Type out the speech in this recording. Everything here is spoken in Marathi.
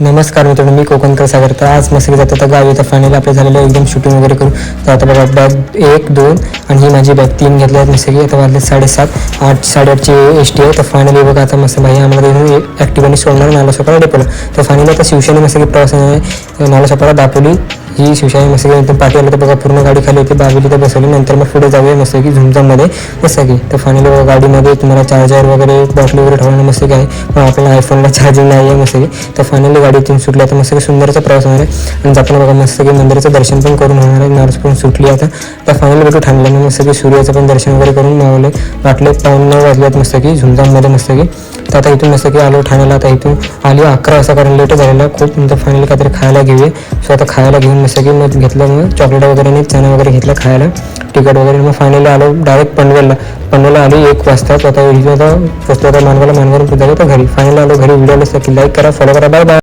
नमस्कार मित्रांनो मी कोकणकर सागर तर आज मस्ती जातो तर गावी तर फायनली आपलं झालेलं एकदम शूटिंग वगैरे करू. तर आता बघा बॅग एक दोन आणि ही माझी बॅग तीन घेतल्या आहेत मस्त आता वाजले साडेसात आठ साडेआठची एस टी आहे. तर फायनली बघा आता मस्त भाई आम्हाला तिथून ॲक्टिव्हाने सोडणार नाला सोपारा डेपोला तर फायनली आता शिवसेने मस्त प्रवासाने नाला सोपारा दापोली ही शिवशाही मस्त की एकदम पाठी आलं तर बघा पूर्ण गाडी खाली होती बाबीली तर बसवली नंतर मग पुढे जाऊया मस्त की झुमझममध्ये. मस्त की तर फायनली बघा गाडीमध्ये तुम्हाला चार्जर वगैरे बॉटली वगैरे ठेवणं मस्त की आहे. पण आपल्याला आयफोनला चार्जिंग नाही आहे मस्त की तर फायनली गाडीतून सुटली. आता मस्त की सुंदरचा प्रवास होणार आहे. आणि जाताना बघा मस्त की मंदिराचं दर्शन पण करून होणार आहे. नर्स पण सुटली आता. तर फायनली भेटू ठाण्याला मस्त की सूर्याचं पण दर्शन वगैरे करून मावले. वाटले पाऊन नऊ वाजल्यात मस्त की झुमझाममध्ये मस्त की. तर आता इथून जसं की आलो ठाण्याला आता इथून आली अकरा वाजता कारण लेट झालेला खूप म्हणजे नंतर फायनली काहीतरी खायला घेऊया. सो आता खायला घेऊन जसं की मग घेतलं मग चॉकलेट वगैरे आणि चणा वगैरे घेतला खायला. तिकट वगैरे मग फायनली आलो डायरेक्ट पनवेलला. पनवेलला आली एक वाजता. आता इथून आता पोचलो आता मानवाला मानवाला पुजायला तर घरी. फायनल आलो घरी. व्हिडिओ की लाईक करा फॉलो करा. Bye bye